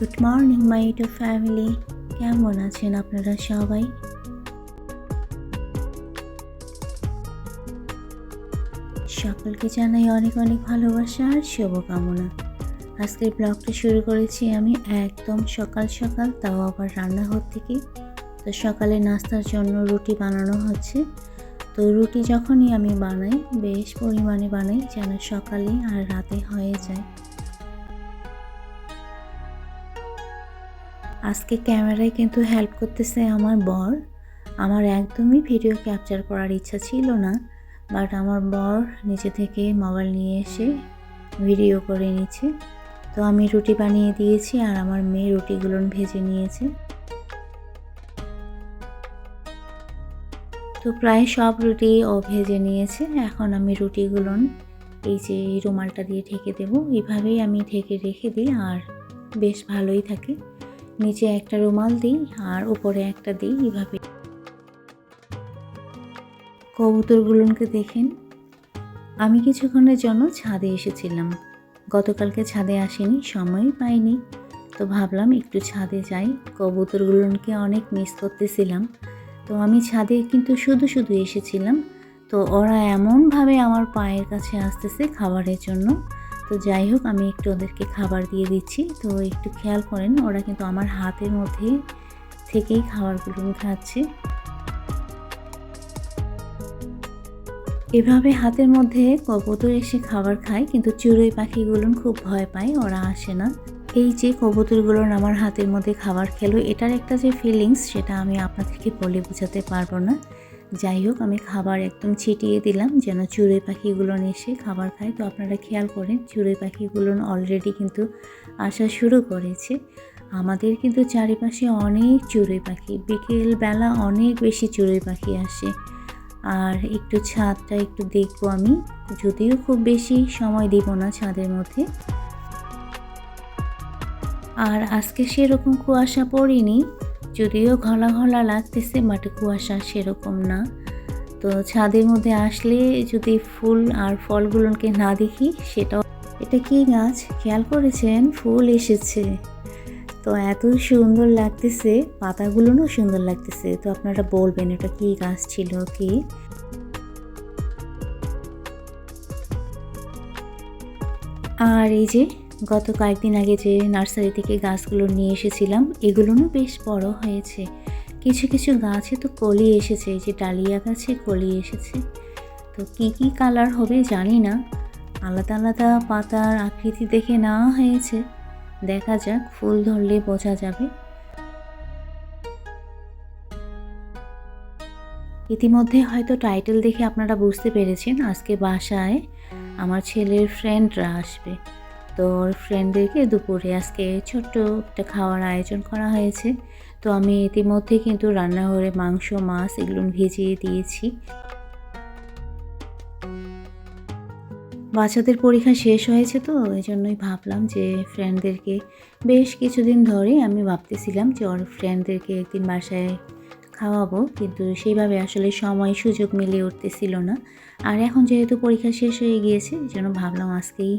Morning my two family কেমন আছেন আপনারা সবাই? সকলকে জানাই অনেক অনেক ভালোবাসা আর শুভকামনা। আজকের ব্লগটা শুরু করেছি আমি একদম সকাল সকাল, তাও আবার রান্নাঘর থেকে। তো সকালে নাস্তার জন্য রুটি বানানো হচ্ছে। তো রুটি যখনই আমি বানাই, বেশ পরিমাণে বানাই যেন সকালে আর রাতে হয়ে যায়। আজকে ক্যামেরায় কিন্তু হেল্প করতেছে আমার বর। আমার একদমই ভিডিও ক্যাপচার করার ইচ্ছা ছিল না বাট আমার বর নিচে থেকে মোবাইল নিয়ে এসে ভিডিও করে নিচ্ছে। তো আমি রুটি বানিয়ে দিয়েছি আর আমার মেয়ে রুটিগুলো ভেজে নিয়েছে। তো প্রায় সব রুটি ও ভেজে নিয়েছে। এখন আমি রুটিগুলো এই যে রুমালটা দিয়ে ঢেকে দেবো। এইভাবেই আমি ঢেকে রেখে দিই আর বেশ ভালোই থাকে। নিচে একটা রুমাল দিই আর উপরে একটা দিই এইভাবে কবুতরগুলোকে দেখেন। আমি কিছুক্ষণের জন্য ছাদে এসেছিলাম। গতকালকে ছাদে আসিনি, সময় পাইনি। তো ভাবলাম একটু ছাদে যাই। কবুতরগুলোকে অনেক মিস করতেছিলাম। তো আমি ছাদে কিন্তু শুধু শুধু এসেছিলাম। তো ওরা এমনভাবে আমার পায়ের কাছে আসতেছে খাবারের জন্য। তো যাই হোক, আমি একটু ওদেরকে খাবার দিয়ে দিচ্ছি। তো একটু খেয়াল করেন, ওরা কিন্তু আমার হাতের মধ্যে থেকেই খাবারগুলো খাচ্ছে। এভাবে হাতের মধ্যে কবুতর এসে খাবার খায়, কিন্তু চড়ুই পাখিগুলো খুব ভয় পায়, ওরা আসে না। এই যে কবুতরগুলো আমার হাতের মধ্যে খাবার খেলো, এটার একটা যে ফিলিংস সেটা আমি আপনাদেরকে বলে বোঝাতে পারব না। যাই হোক আমি খাবার একদম ছিটিয়ে দিলাম যেন চড়ুই পাখিগুলো এসে খাবার খায়। তো আপনারা খেয়াল করেন চড়ুই পাখিগুলো অলরেডি কিন্তু আসা শুরু করেছে। আমাদের কিন্তু চারিপাশে অনেক চড়ুই পাখি, বিকেলবেলা অনেক বেশি চড়ুই পাখি আসে। আর একটু ছাদটা একটু দেখব আমি, যদিও খুব বেশি সময় দিব না ছাদের মধ্যে। আর আজকে সেরকম কুয়াশা পড়েনি। যদিও ঘলা ঘলা লাগতেছে বাট কুয়াশা সেরকম না। তো ছাদের মধ্যে আসলে যদি ফুল আর ফলগুলোকে না দেখি, সেটাও এটা কি গাছ? খেয়াল করেছেন? ফুল এসেছে। তো এত সুন্দর লাগতেছে পাতাগুলোও সুন্দর লাগতেছে। তো আপনারা বলবেন, এটা কি গাছ ছিল কি? আর এই যে গত কয়েকদিন আগে যে নার্সারি থেকে গাছগুলো নিয়ে এসেছিলাম এগুলোও বেশ বড় হয়েছে। কিছু কিছু গাছে তো কলি এসেছে যে ডালিয়া গাছে কলি এসেছে। তো কি কি কালার হবে জানি না। আলাদা আলাদা পাতার আকৃতি দেখে নেওয়া হয়েছে। দেখা যাক, ফুল ধরলে বোঝা যাবে। ইতিমধ্যে হয়তো টাইটেল দেখে আপনারা বুঝতে পেরেছেন, আজকে বাসায় আমার ছেলের ফ্রেন্ডরা আসবে। তো ওর ফ্রেন্ডদেরকে দুপুরে আজকে ছোট্ট একটা খাওয়ার আয়োজন করা হয়েছে। তো আমি ইতিমধ্যে কিন্তু রান্নাঘরে মাংস, মাছ এগুলো ভিজিয়ে দিয়েছি। বাচ্চাদের পরীক্ষা শেষ হয়েছে তো এই জন্যই ভাবলাম যে ফ্রেন্ডদেরকে বেশ কিছুদিন ধরে আমি ভাবতেছিলাম যে ওর ফ্রেন্ডদেরকে একদিন বাসায় খাওয়াবো, কিন্তু সেইভাবে আসলে সময়, সুযোগ মিলিয়ে উঠতেছিল না। আর এখন যেহেতু পরীক্ষা শেষ হয়ে গিয়েছে এই জন্য ভাবলাম আজকেই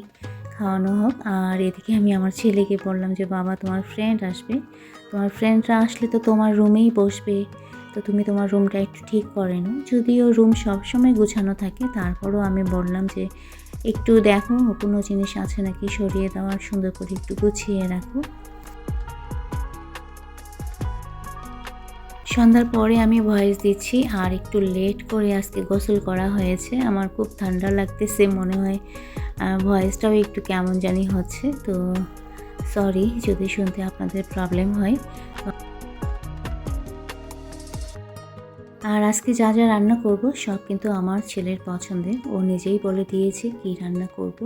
খাওয়ানো হোক। আর এদিকে আমি আমার ছেলেকে বললাম যে, বাবা, তোমার ফ্রেন্ড আসবে। তোমার ফ্রেন্ডরা আসলে তো তোমার রুমেই বসবে। তো তুমি তোমার রুমটা একটু ঠিক করে নাও। যদিও রুম সবসময় গুছানো থাকে, তারপরও আমি বললাম যে, একটু দেখো, কোনো জিনিস আছে নাকি সরিয়ে দেওয়ার সুন্দর করে একটু গুছিয়ে রাখো। সন্ধ্যার পরে আমি ভয়েস দিচ্ছি, আর একটু লেট করে আজকে গোসল করা হয়েছে। আমার খুব ঠান্ডা লাগতেছে, মনে হয় ভয়েসটাও একটু কেমন জানি হচ্ছে, তো সরি যদি শুনতে আপনাদের প্রবলেম হয়। আর আজকে যা যা রান্না করব, সব কিন্তু আমার ছেলের পছন্দের। ও নিজেই বলে দিয়েছে কি রান্না করব।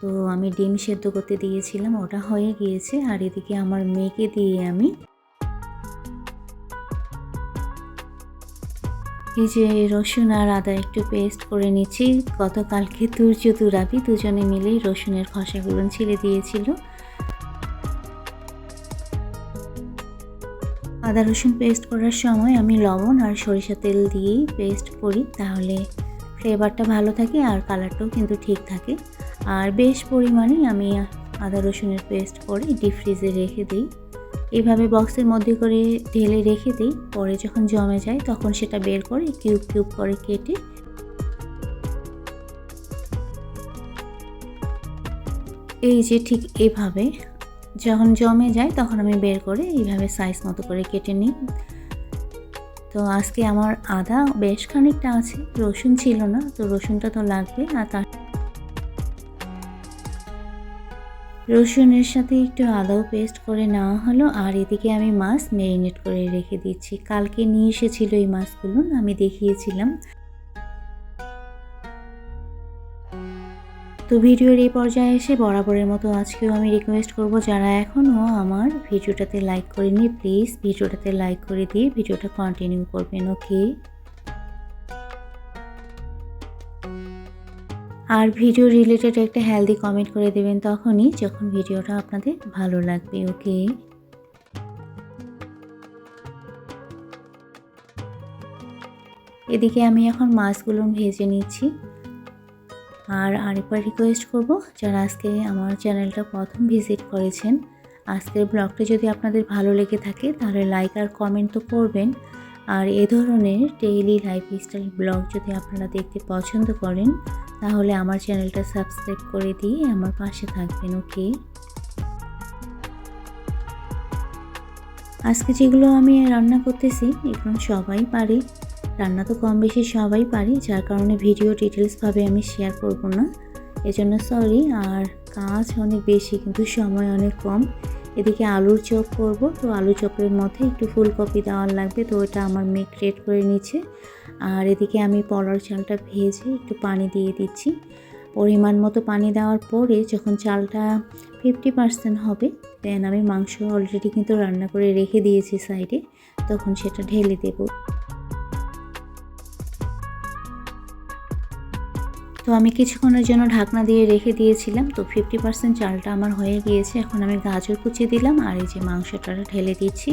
তো আমি ডিম সেদ্ধ করতে দিয়েছিলাম, ওটা হয়ে গিয়েছে। আর এদিকে আমার মেয়েকে দিয়ে আমি এই যে রসুন আর আদা একটু পেস্ট করে নিচ্ছি গতকালকে তুর্য তুরাবি দুজনে মিলেই রসুনের খসাগুলো ছিলে দিয়েছিল। আদা রসুন পেস্ট করার সময় আমি লবণ আর সরিষা তেল দিয়েই পেস্ট করি, তাহলে ফ্লেভারটা ভালো থাকে আর কালারটাও কিন্তু ঠিক থাকে। আর বেশ পরিমাণে আমি আদা রসুনের পেস্ট করে ডিপ ফ্রিজে রেখে দিই। এভাবে বক্সের মধ্যে করে ঢেলে রেখে দিই। পরে যখন জমে যায়, তখন সেটা বের করে কিউব কিউব করে কেটে এই যে ঠিক এভাবে যখন জমে যায়, তখন আমি বের করে এইভাবে সাইজ মতো করে কেটে নিই। তো আজকে আমার আদা বেশ খানিকটা আছে, রসুন ছিল না, তো রসুনটা তো লাগবে আর তার রসুনের সাথে একটু আদাও পেস্ট করে নেওয়া হলো, আর এদিকে আমি মাছ ম্যারিনেট করে রেখে দিচ্ছি। কালকে নিয়ে এসেছিল এই মাছগুলো, আমি দেখিয়েছিলাম। তো ভিডিওর এই পর্যায়ে এসে বরাবরের মতো আজকেও আমি রিকোয়েস্ট করব, যারা এখনও আমার ভিডিওটাতে লাইক করেনি প্লিজ ভিডিওটাতে লাইক করে দিয়ে ভিডিওটা কন্টিনিউ করবেন ওকে আর ভিডিও রিলেটেড একটা হেলদি কমেন্ট করে দেবেন তখনই যখন ভিডিওটা আপনাদের ভালো লাগবে ওকে এদিকে আমি এখন মাছগুলো ভেজে নিচ্ছি। আর আরেকবার রিকোয়েস্ট করব, যারা আজকে আমার চ্যানেলটা প্রথম ভিজিট করেছেন, আজকের ব্লগটা যদি আপনাদের ভালো লেগে থাকে, তাহলে লাইক আর কমেন্ট তো করবেন। আর এ ধরনের ডেইলি লাইফস্টাইল ব্লগ যদি আপনারা দেখতে পছন্দ করেন তাহলে আমার চ্যানেলটা সাবস্ক্রাইব করে দিয়ে আমার পাশে থাকবেন, ওকে? আজকে যেগুলো আমি রান্না করতেছি, এগুলো সবাই পারে। রান্না তো কম বেশি সবাই পারি, যার কারণে ভিডিও ডিটেলসভাবে আমি শেয়ার করব না। এজন্য সরি, আর কাজ অনেক বেশি, কিন্তু সময় অনেক কম। এদিকে আলুর চপ করব, তো আলু চপের মধ্যে একটু ফুলকপি দেওয়ার লাগবে, তো ওটা আমার মেক রেড করে নিচ্ছে আর এদিকে আমি পলার চালটা ভেজে একটু পানি দিয়ে দিচ্ছি। পরিমাণ মতো পানি দেওয়ার পরে যখন চালটা ফিফটি পার্সেন্ট হবে দেন আমি মাংস অলরেডি কিন্তু রান্না করে রেখে দিয়েছি সাইডে তখন সেটা ঢেলে দেবো। তো আমি কিছুক্ষণের জন্য ঢাকনা দিয়ে রেখে দিয়েছিলাম, তো ফিফটি পার্সেন্ট চালটা আমার হয়ে গিয়েছে। এখন আমি গাজর কুচিয়ে দিলাম আর এই যে মাংসটা ঢেলে দিচ্ছি।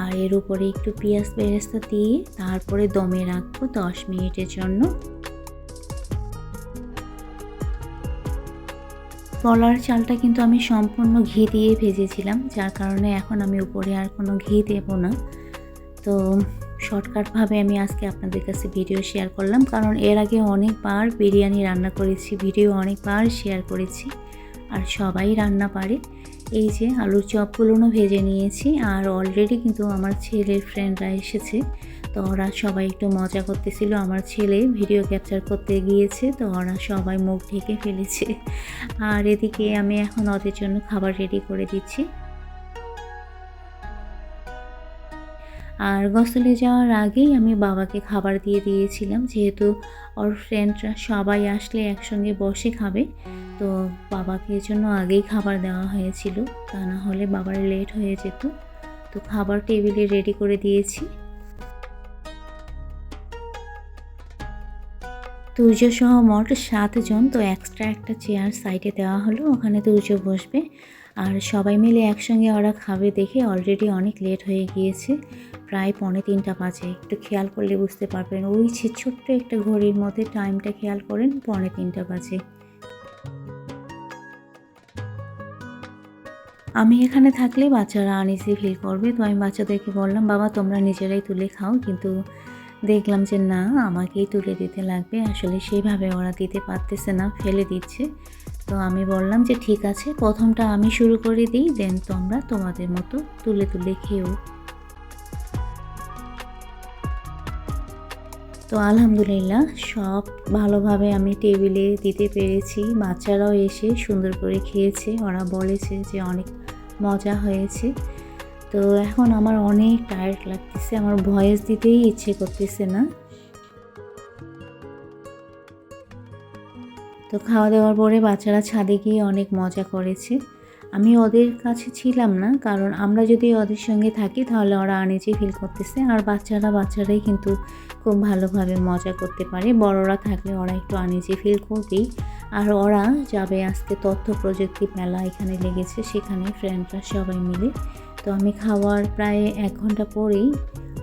আর এর উপরে একটু পেঁয়াজ বেরেস্তা দিয়ে তারপরে দমে রাখব দশ মিনিটের জন্য। কলার চালটা কিন্তু আমি সম্পূর্ণ ঘি দিয়ে ভেজেছিলাম, যার কারণে এখন আমি উপরে আর কোনো ঘি দেব না। তো শর্টকাটভাবে আমি আজকে আপনাদের কাছে ভিডিও শেয়ার করলাম, কারণ এর আগে অনেকবার বিরিয়ানি রান্না করেছি, ভিডিও অনেকবার শেয়ার করেছি, আর সবাই রান্না পারে। এই যে আলুর চপগুলোও ভেজে নিয়েছি আর অলরেডি কিন্তু আমার ছেলের ফ্রেন্ডরা এসেছে। তো ওরা সবাই একটু মজা করতেছিল। আমার ছেলে ভিডিও ক্যাপচার করতে গিয়েছে, তো ওরা সবাই মুখ ঢেকে ফেলেছে। আর এদিকে আমি এখন ওদের জন্য খাবার রেডি করে দিচ্ছি। আর গসলে যাওয়ার আগেই আমি বাবাকে খাবার দিয়ে দিয়েছিলাম। যেহেতু ওর ফ্রেন্ডরা সবাই আসলে একসঙ্গে বসে খাবে, তো বাবাকে জন্য আগেই খাবার দেওয়া হয়েছিল। তা না হলে বাবার লেট হয়ে যেত। তো খাবার টেবিলে রেডি করে দিয়েছি। তুর্য সহ মোট সাতজন, তো এক্সট্রা একটা চেয়ার সাইডে দেওয়া হলো। ওখানে তুর্য বসবে। আর সবাই মিলে একসঙ্গে ওরা খাবে দেখে অলরেডি অনেক লেট হয়ে গিয়েছে। প্রায় পৌনে তিনটা বাজে। একটু খেয়াল করলে বুঝতে পারবেন। ওই ছোট্ট একটা ঘড়ির মধ্যে টাইমটা খেয়াল করেন, পৌনে তিনটা বাজে। আমি এখানে থাকলে বাচ্চারা আনিসি ফিল করবে। তো আমি বাচ্চাদেরকে বললাম, বাবা, তোমরা নিজেরাই তুলে খাও। কিন্তু দেখলাম যে, না, আমাকেই তুলে দিতে লাগবে। আসলে সেইভাবে ওরা দিতে পারতেছে না, ফেলে দিচ্ছে। তো আমি বললাম যে, ঠিক আছে, প্রথমটা আমি শুরু করে দিই, দেন তোমরা তোমাদের মতো তুলে তুলে খেও। তো আলহামদুলিল্লাহ, সব ভালোভাবে আমি টেবিলে দিতে পেরেছি। বাচ্চারাও এসে সুন্দর করে খেয়েছে। ওরা বলেছে যে, অনেক মজা হয়েছে। তো এখন আমার অনেক টায়ার্ড লাগতেছে, আমার ভয়েস দিতেই ইচ্ছে করতেছে না। তো খাওয়া দাওয়ার পরে বাচ্চারা ছাদে গিয়ে অনেক মজা করেছে। আমি ওদের কাছে ছিলাম না, কারণ আমরা যদি ওদের সঙ্গে থাকি তাহলে ওরা আনেজি ফিল করতেছে, আর বাচ্চারা বাচ্চারাই কিন্তু খুব ভালোভাবে মজা করতে পারে। বড়রা থাকলে ওরা একটু আনেজি ফিল করবেই। আর ওরা যাবে আজকে তথ্য প্রযুক্তি মেলা এখানে লেগেছে, সেখানে ফ্রেন্ডরা সবাই মিলে। তো আমি খাওয়ার প্রায় এক ঘণ্টা পরেই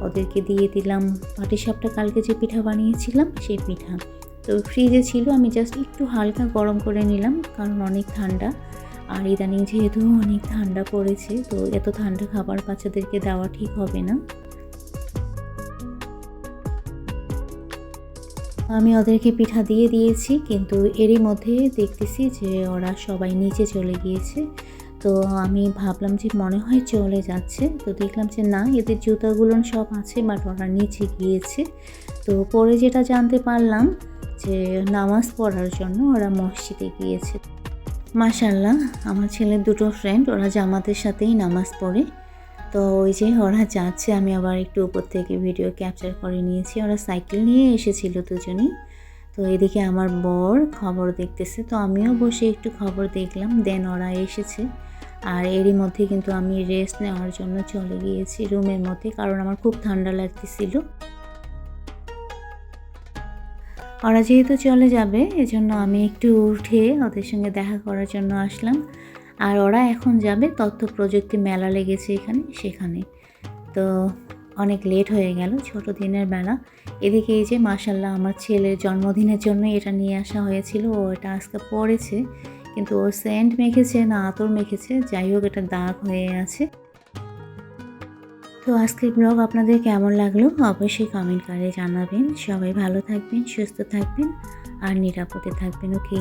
ওদেরকে দিয়ে দিলাম। পাটিসাপটা কালকে যে পিঠা বানিয়েছিলাম, সেই পিঠা। তো ফ্রিজে ছিল, আমি জাস্ট একটু হালকা গরম করে নিলাম, কারণ অনেক ঠান্ডা। আর ইদানিং যেহেতু অনেক ঠান্ডা পড়েছে, তো এত ঠান্ডা খাবার বাচ্চাদেরকে দেওয়া ঠিক হবে না। আমি ওদেরকে পিঠা দিয়ে দিয়েছি, কিন্তু এরই মধ্যে দেখতেছি যে ওরা সবাই নিচে চলে গিয়েছে। তো আমি ভাবলাম যে মনে হয় চলে যাচ্ছে। তো দেখলাম যে না, এদের জুতাগুলো সব আছে বাট ওরা নিচে গিয়েছে। তো পরে যেটা জানতে পারলাম যে নামাজ পড়ার জন্য ওরা মসজিদে গিয়েছে। মাশাল্লাহ আমার ছেলের দুটো ফ্রেন্ড ওরা জামাতের সাথেই নামাজ পড়ে। তো ওই যে ওরা যাচ্ছে, আমি আবার একটু উপর থেকে ভিডিও ক্যাপচার করে নিয়েছি। ওরা সাইকেল নিয়ে এসেছিল দুজনেই। তো এদিকে আমার বর খবর দেখতেছে। তো আমিও বসে একটু খবর দেখলাম দেন ওরা এসেছে। আর এরই মধ্যে কিন্তু আমি রেস্ট নেওয়ার জন্য চলে গিয়েছি রুমের মধ্যে, কারণ আমার খুব ঠান্ডা লাগতেছিল। ওরা যেহেতু চলে যাবে, এজন্য আমি একটু উঠে ওদের সঙ্গে দেখা করার জন্য আসলাম। আর ওরা এখন যাবে তথ্য প্রযুক্তি মেলা লেগেছে এখানে, সেখানে। তো অনেক লেট হয়ে গেল, ছোট দিনের বেলা। এদিকে এই যে মাসাল্লাহ আমার ছেলের জন্মদিনের জন্য এটা নিয়ে আসা হয়েছিল, ও এটা আজকে পড়েছে। কিন্তু ও সেন্ট মেখেছে না আতর মেখেছে, যাই হোক, এটা দাগ হয়ে আছে। তো আজকের ব্লগ আপনাদের কেমন লাগল? অবশ্যই কমেন্ট করে জানাবেন। সবাই ভালো থাকবেন, সুস্থ থাকবেন, আর নিরাপদে থাকবেন ওকে